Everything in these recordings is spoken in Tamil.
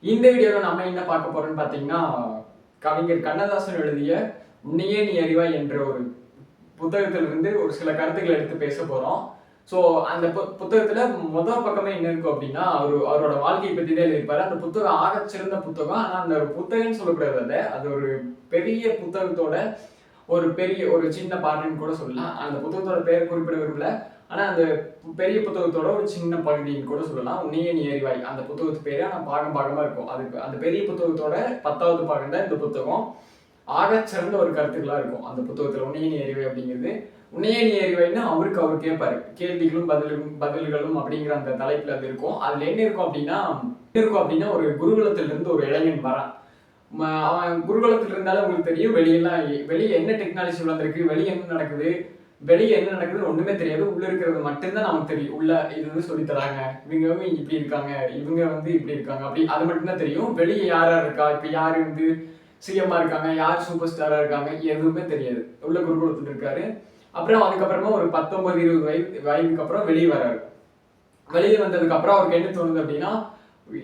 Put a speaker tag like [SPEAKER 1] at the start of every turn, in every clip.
[SPEAKER 1] இந்த வீடியோவில் நம்ம என்ன பார்க்க போறோம்னு பார்த்தீங்கன்னா கவிஞர் கண்ணதாசன் எழுதிய உன்னையே நீ அறிவாய் என்ற ஒரு புத்தகத்திலிருந்து ஒரு சில கருத்துக்களை எடுத்து பேச போறோம். ஸோ அந்த பு- புத்தகத்துல முதல் பக்கமே என்ன இருக்கும் அப்படின்னா அவர் அவரோட வாழ்க்கையை பத்தி தான் எழுதியிருப்பாரு. அந்த புத்தகம் ஆகச்சிறந்த புத்தகம். ஆனால் அந்த ஒரு புத்தகம்னு சொல்லக்கூடாது அது. ஒரு பெரிய புத்தகத்தோட ஒரு பெரிய ஒரு சின்ன பாட்டுன்னு கூட சொல்லலாம். அந்த புத்தகத்தோட பெயர் குறிப்பிட விரும்பல. ஆனால் அந்த பெரிய புத்தகத்தோட ஒரு சின்ன பகுதின்னு கூட சொல்லலாம். உன்னையே நீ அந்த புத்தகத்து பேர் ஆனால் பாகம் பாகமாக இருக்கும். அதுக்கு அந்த பெரிய புத்தகத்தோட பத்தாவது பாகம் தான் இந்த புத்தகம். ஆகச்சிறந்த ஒரு கருத்துக்களாக இருக்கும். அந்த புத்தகத்தில் உன்னையே நீ அப்படிங்கிறது. உன்னையே நீ அவருக்கு அவர் கேட்பாரு கேள்விகளும் பதிலும் பதில்களும் அப்படிங்கிற அந்த தலைப்பில் அது இருக்கும். அதில் என்ன இருக்கும் அப்படின்னா என்ன இருக்கும் அப்படின்னா ஒரு குருகுலத்திலிருந்து ஒரு இளைஞன் வரான். அவன் குருகுலத்தில் இருந்தாலும் உங்களுக்கு தெரியும் வெளியெல்லாம் வெளியே என்ன டெக்னாலஜி வளர்ந்துருக்கு வெளியே என்ன நடக்குது வெளியே என்ன நடக்குதுன்னு ஒண்ணுமே தெரியாது. உள்ள இருக்கிறது மட்டும்தான் நமக்கு தெரியும். உள்ள இது வந்து சொல்லி தராங்க. இவங்க இப்படி இருக்காங்க. இவங்க வந்து இப்படி இருக்காங்க. அப்படி அது மட்டும்தான் தெரியும். வெளியே யாரா இருக்கா? இப்ப யார் வந்து சிஎம்மா இருக்காங்க? யார் சூப்பர் ஸ்டாரா இருக்காங்க? எதுவுமே தெரியாது. உள்ள குருகுலத்தில் இருக்காரு. அப்புறம் அதுக்கப்புறமா ஒரு பத்தொன்பது இருபது வயது வயதுக்கு அப்புறம் வெளியே வராரு வெளியே வந்ததுக்கு அப்புறம் அவருக்கு என்ன தோணுது அப்படின்னா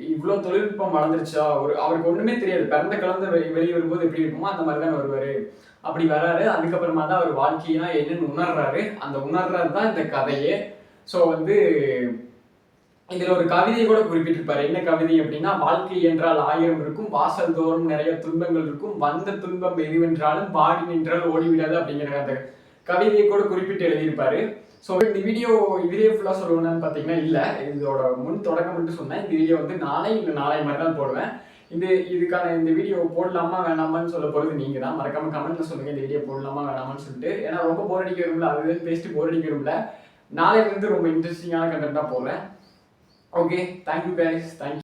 [SPEAKER 1] இவ்வளவு தொழில்நுட்பம் வளர்ந்துருச்சா? ஒரு அவருக்கு ஒண்ணுமே தெரியாது. பிறந்த கலந்து வெளியே வரும்போது எப்படி இருக்குமோ அந்த மாதிரி தான் வருவாரு. அப்படி வராரு அதுக்கப்புறமா தான் அவர் வாழ்க்கையா என்னன்னு உணர்றாரு. அந்த உணர்றது தான் இந்த கதையே. ஸோ வந்து இதில் ஒரு கவிதை கூட குறிப்பிட்டிருப்பாரு. என்ன கவிதை அப்படின்னா வாழ்க்கை என்றால் ஆயிரம் இருக்கும் வாசல் தோறும் நிறைய துன்பங்கள் இருக்கும் வந்த துன்பம் எதுவென்றாலும் பாடி நின்றால் ஓடிவிடாது அப்படிங்கிற அந்த கவிதையை கூட குறிப்பிட்டு எழுதியிருப்பாரு. ஸோ இந்த வீடியோ இதுலேயே ஃபுல்லாக சொல்லணும்னு பார்த்தீங்கன்னா இல்லை. இதோட முன் தொடக்கம் மட்டும் சொன்னேன். இந்த வீடியோ வந்து நாளை இல்லை நாளை மாதிரி தான் போடுவேன். இது இதுக்கான இந்த வீடியோ போடலாமா வேணாமான்னு சொல்ல போகிறது நீங்கள் தான். மறக்காம கமெண்ட்ல சொல்லுங்கள் இந்த வீடியோ போடலாமா வேணாமான்னு சொல்லிட்டு. ஏன்னா ரொம்ப போர் அடிக்க விரும்பல அது பேசிட்டு போர் அடிக்க விரும்பல நாளையிலிருந்து ரொம்ப இன்ட்ரெஸ்டிங்கான கண்டென்ட் தான் போடுறேன் ஓகே தேங்க்யூ கைஸ் தேங்க்யூ